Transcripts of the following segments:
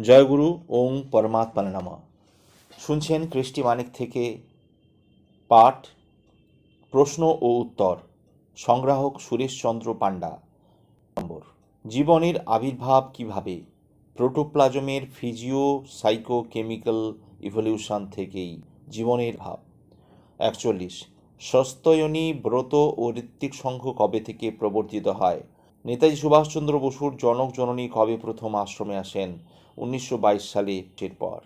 জয়গুরু ওং পরমাত্মা নামা। শুনছেন কৃষ্টি মানিক থেকে পাঠ, প্রশ্ন ও উত্তর, সংগ্রাহক সুরেশচন্দ্র পাণ্ডা। নম্বর জীবনের আবির্ভাব কীভাবে? প্রোটোপ্লাজমের ফিজিও সাইকো কেমিক্যাল ইভলিউশন থেকেই জীবনের ভাব। একচল্লিশ, সস্তয়নী ব্রত ও ঋত্বিক সংঘ কবে থেকে প্রবর্তিত হয়? নেতাজি সুভাষচন্দ্র বসুর জনক জননী কবে প্রথম আশ্রমে আসেন? উনিশশো বাইশ সালে পর।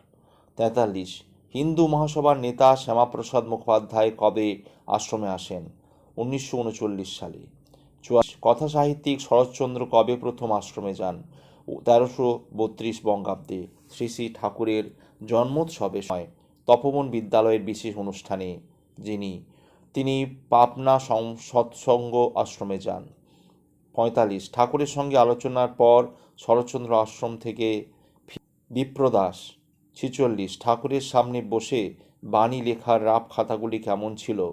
তেতাল্লিশ, হিন্দু মহাসভার নেতা শ্যামাপ্রসাদ মুখোপাধ্যায় কবে আশ্রমে আসেন? উনিশশো উনচল্লিশ সালে। চুয়াশ কথা সাহিত্যিক শরৎচন্দ্র কবে প্রথম আশ্রমে যান? তেরোশো বত্রিশ বঙ্গাব্দে। শ্রী শ্রী ঠাকুরের জন্মোৎসবে সময় তপবন বিদ্যালয়ের বিশেষ অনুষ্ঠানে যিনি, তিনি পাবনা সৎসঙ্গ আশ্রমে যান। পঁয়তাল্লিশ, ঠাকুরের সঙ্গে আলোচনার পর শরৎচন্দ্র আশ্রম থেকে বিপ্রদাস, ছিচল্লিশ, ঠাকুরের সামনে বসে বাণী লেখার রাপ খাতাগুলি কেমন ছিল?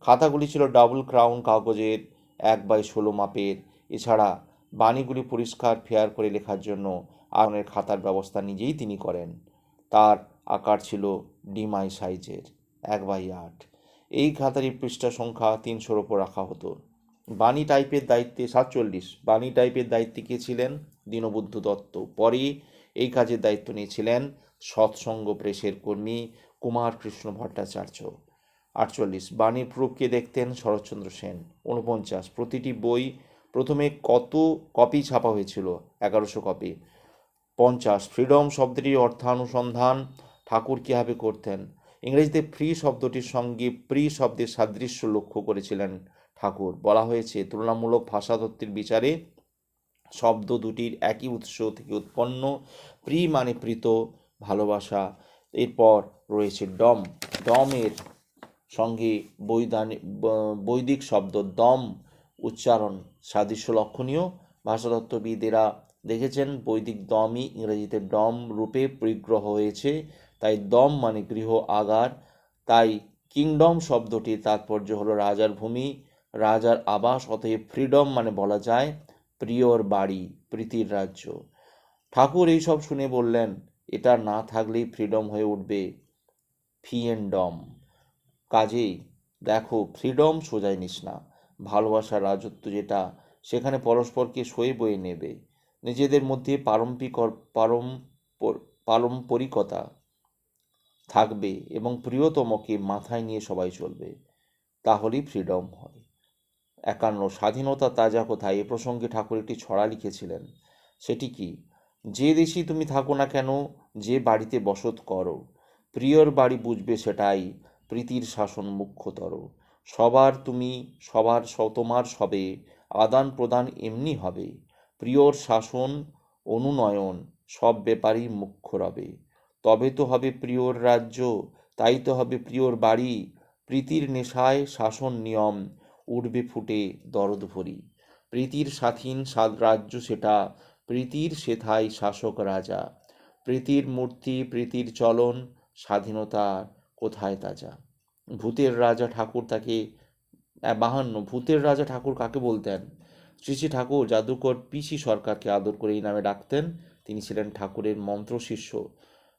খাতাগুলি ছিল ডাবল ক্রাউন কাগজের, এক বাই ষোলো মাপের। এছাড়া বাণীগুলি পরিষ্কার ফেয়ার করে লেখার জন্য আয়নের খাতার ব্যবস্থা নিজেই তিনি করেন। তার আকার ছিল ডিমাই সাইজের এক বাই আট। এই খাতারই পৃষ্ঠা সংখ্যা তিনশোর ওপর রাখা হতো। বাণী টাইপের দায়িত্বে সাতচল্লিশ। বাণী টাইপের দায়িত্বে কে ছিলেন? দীনবন্ধু দত্ত। পরে এই কাজের দায়িত্ব নিয়েছিলেন সৎসঙ্গ প্রেসের কর্মী কুমার কৃষ্ণ ভট্টাচার্য। আটচল্লিশ বাণীর প্রুফকে দেখতেন শরৎচন্দ্র সেন। ঊনপঞ্চাশ, প্রতিটি বই প্রথমে কত কপি ছাপা হয়েছিল? এগারোশো কপি। পঞ্চাশ, ফ্রিডম শব্দটির অর্থানুসন্ধান ঠাকুর কীভাবে করতেন? ইংরেজিতে ফ্রি শব্দটির সঙ্গে প্রি শব্দের সাদৃশ্য লক্ষ্য করেছিলেন ঠাকুর। বলা হয়েছে, তুলনামূলক ভাষাতত্ত্বের বিচারে শব্দ দুটির একই উৎস থেকে উৎপন্ন, প্রি মানে প্রীত, ভালোবাসা। এরপর রয়েছে ডম। ডমের সঙ্গে বৈধানিক বৈদিক শব্দ দম উচ্চারণ সাদৃশ্য লক্ষণীয়। ভাষাতত্ত্ববিদেরা দেখেছেন, বৈদিক দমই ইংরেজিতে ডম রূপে পরিগ্রহ হয়েছে, তাই দম মানে গৃহ আগার। তাই কিংডম শব্দটির তাৎপর্য হলো রাজার ভূমি, রাজার আবাস, অতএব ফ্রিডম মানে বলা যায়। প্রিয়র বাড়ি, প্রীতির রাজ্য। ঠাকুর এইসব শুনে বললেন, এটা না থাকলেই ফ্রিডম হয়ে উঠবে ফিয়েন্ডম। কাজেই দেখো ফ্রিডম সোজাই নিস না। ভালোবাসার রাজত্ব যেটা, সেখানে পরস্পরকে সয়ে বয়ে নেবে। নিজেদের মধ্যে পারম্পিক পারম পারম্পরিকতা থাকবে এবং প্রিয়তমকে মাথায় নিয়ে সবাই চলবে। তাহলেই ফ্রিডম হয়। একান্ন, স্বাধীনতা তাজা কোথায়? এ প্রসঙ্গে ঠাকুর একটি ছড়া লিখেছিলেন। সেটি কি? যে দেশেই তুমি থাকো না কেন, যে বাড়িতে বসত করো। প্রিয়র বাড়ি বুঝবে সেটাই, প্রীতির শাসন মুখ্যতর। সবার তুমি, সবার তোমার সবে, আদান প্রদান এমনি হবে। প্রিয়র শাসন, অনুনয়ন, সব ব্যাপারই মুখ্য রবে। তবে তো হবে প্রিয়র রাজ্য, তাই তো হবে প্রিয়র বাড়ি। প্রীতির নেশায় শাসন নিয়ম উঠবে ফুটে দরদ ভরি। প্রীতির স্বাধীন সাদ- রাজ্য সেটা, প্রীতির সেথায় শাসক রাজা। প্রীতির মূর্তি, প্রীতির চলন, স্বাধীনতা কোথায় তাজা? ভূতের রাজা ঠাকুর তাকে বাহান্ন, ভূতের রাজা ঠাকুর কাকে বলতেন? শ্রী শ্রী ঠাকুর জাদুকর পিসি সরকারকে আদর করে এই নামে ডাকতেন। তিনি ছিলেন ঠাকুরের মন্ত্র শিষ্য।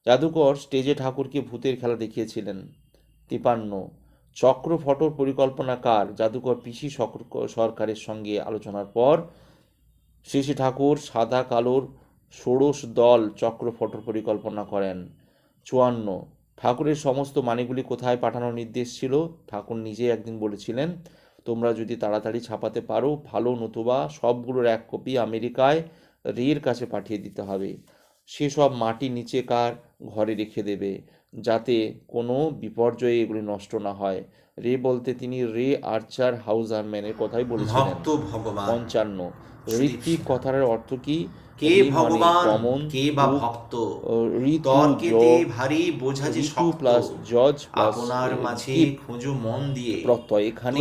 জাদুকর স্টেজে ঠাকুরকে ভূতের খেলা দেখিয়েছিলেন। তিপান্ন চক্র ফটোর পরিকল্পনাকার জাদুকর পিসি সরকারের সঙ্গে আলোচনার পর শ্রী শ্রী ঠাকুর সাদা কালোর ষোড়শ দল চক্র ফটোর পরিকল্পনা করেন। চুয়ান্ন। ঠাকুরের সমস্ত মানিগুলি কোথায় পাঠানোর নির্দেশ ছিল? ঠাকুর নিজে একদিন বলেছিলেন, তোমরা যদি তাড়াতাড়ি ছাপাতে পারো, ভালো নতুবা সবগুলোর এক কপি আমেরিকায় রের কাছে পাঠিয়ে দিতে হবে। সেসব মাটি নিচে কার? ঘরে রেখে দেবে। যাতে কোনো বিপর্যয়ে এগুলি নষ্ট না হয়। রে বলতে তিনি রে আর্চার হাউজারম্যানের কথাই বলেছিলেন। পঞ্চান্ন। ঋত্বিক কথার অর্থ কি? কে মানে ভগবান? কে বা ভক্ত? তর্কেতে ভারী বোঝা যে শক্ত। প্লাস জজ আপনার মাঝে খোঁজো মন দিয়ে। প্রত্যয়। এখানে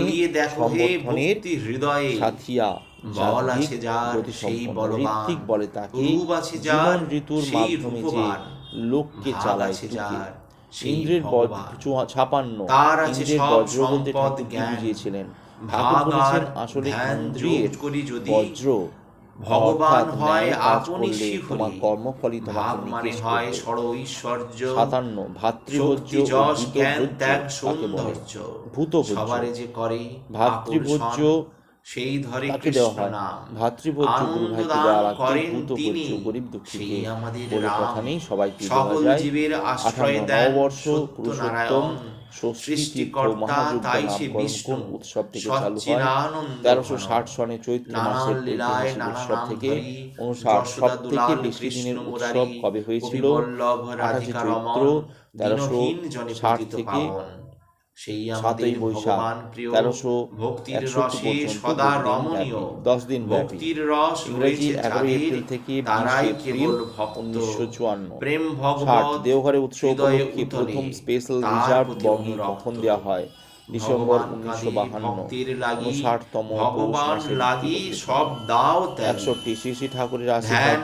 সম্বোধনের হৃদয়ে। সাথিয়া। বল আছে যার সেই বলবান। ঋত্বিক বলে তাকে রূপ আছে যার জীবন ঋতুর মাধ্যমে যে লোককে চালায় যার ইন্দ্রের। ছাপান্ন তার আছে ইন্দ্রের বজ্র বলতে ঠাকুর জ্ঞান। বুঝিয়েছিলেন। ঠাকুর বলেছেন আসলে ইন্দ্রিয়ের বজ্র ভগবান হয় আপনি তোমার শিখুনি কর্মফলই তোমাকে মানে হয় সর ঐশ্বর্য সাতান্ন ভাতৃভোজ্য যশ জ্ঞান ত্যাগ সৌন্দর্য। ভূতভোজ্য। সবারে যে করে ভাতৃভোজ্য সেই ধরে কৃষ্ণ নাম। ভাতৃভোজ্য গুরু ভাইকে আনন্দদান দেওয়া লাগবে করেন তিনি, গরিব দুঃখীকে আমাদের কথা নেই সবাইকে সকল জীবের আশ্রয় দেন নববর্ষ পুরুষোত্তম সৃষ্টিকর্তা তাই সে বিষ্ণু। উৎসব থেকে চালু হয়? তেরোশো ষাট সনে চৈত্র মাসের লীলায় ঐতিহাসিক নানা উৎসব থেকে অনুসার সব থেকে বেশি দিনের উৎসব কবে হয়েছিল? আঠাশে রাধিকা চৈত্র তেরোশো ষাট থেকে। সেই আমাদের ভগবান প্রিয় ভক্তির রসে সদা রমণীয়। দশ দিন ভক্তির রস ইংরেজি এগারোই এপ্রিল থেকে তারাই কেবল ভক্ত। উনিশশো চুয়ান্ন। প্রেম ভগবত দেওঘরে উৎসব উপলক্ষে প্রথম স্পেশাল রিজার্ভ বগি। কখন দেওয়া হয়। ডিসেম্বর উনিশশো বাহান্ন ভগবান লাগি সব দাও একষট্টি শ্রী শ্রী ঠাকুরের ধ্যান আশীর্বাদ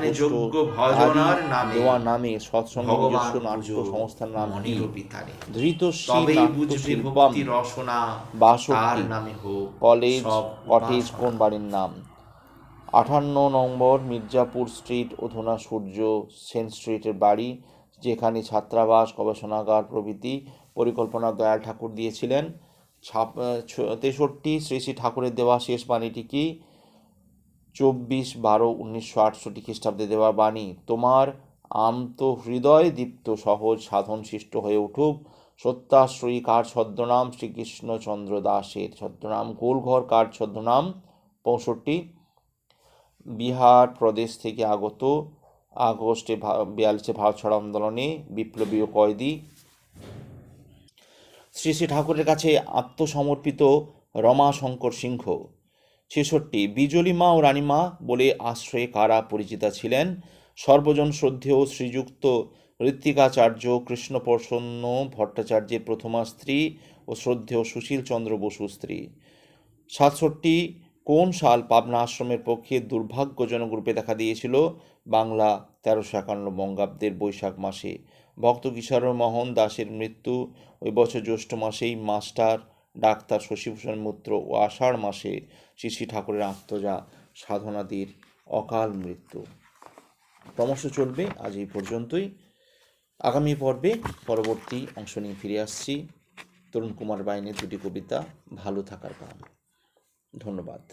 ভজনার নামে। দেওয়া নামে সৎসঙ্গ নিজস্ব নাট্য সংস্থার নাম শিল্পম বাষট্টি। হোক কলেজ কটেজ কোন বাড়ির নাম? আঠান্ন নম্বর মির্জাপুর স্ট্রিট অধুনা সূর্য সেন স্ট্রিটের বাড়ি যেখানে ছাত্রাবাস গবেষণাগার প্রভৃতি পরিকল্পনা দয়াল ঠাকুর দিয়েছিলেন। ছাপ তেষট্টি শ্রী শ্রী ঠাকুরের দেওয়া শেষ বাণীটি কি? চব্বিশ বারো উনিশশো আটষট্টি খ্রিস্টাব্দে দেওয়া বাণী, তোমার আন্ত হৃদয় দীপ্ত সহজ সাধন সৃষ্ট হয়ে উঠুক। সত্যাশ্রয়ী কার ছদ্মনাম? শ্রীকৃষ্ণচন্দ্র দাসের ছদ্মনাম। গোলঘর কার ছদ্মনাম? পঁয়ষট্টি। বিহার প্রদেশ থেকে আগত আগস্টে বিয়াল্লিশে ভারত ছাড় আন্দোলনে বিপ্লবী ও কয়েদি শ্রী শ্রী ঠাকুরের কাছে আত্মসমর্পিত রমাশঙ্কর সিংহ। ছেষট্টি, বিজলি মা ও রানীমা বলে আশ্রয়ে কারা পরিচিতা ছিলেন? সর্বজন শ্রদ্ধেয় শ্রীযুক্ত ঋত্বিকাচার্য কৃষ্ণপ্রসন্ন ভট্টাচার্যের প্রথমা স্ত্রী ও শ্রদ্ধেয় সুশীল চন্দ্র বসু স্ত্রী। সাতষট্টি, কোন সাল পাবনা আশ্রমের পক্ষে দুর্ভাগ্যজনক রূপে দেখা দিয়েছিল? বাংলা তেরোশো একান্ন বঙ্গাব্দের বৈশাখ মাসে। ভক্ত কিশোর মোহন দাসের মৃত্যু। ওই বছর জ্যৈষ্ঠ মাসেই মাস্টার ডাক্তার শশীভূষণ মিত্র ও আষাঢ় মাসে শ্রী শ্রী ঠাকুরের আত্মজা সাধনাদির অকাল মৃত্যু। ক্রমশ চলবে, আজ এই পর্যন্তই। আগামী পর্বে পরবর্তী অংশ নিয়ে ফিরে আসছি। তরুণ কুমার বাইনের দুটি কবিতা, ভালো থাকার গান ধন্যবাদ।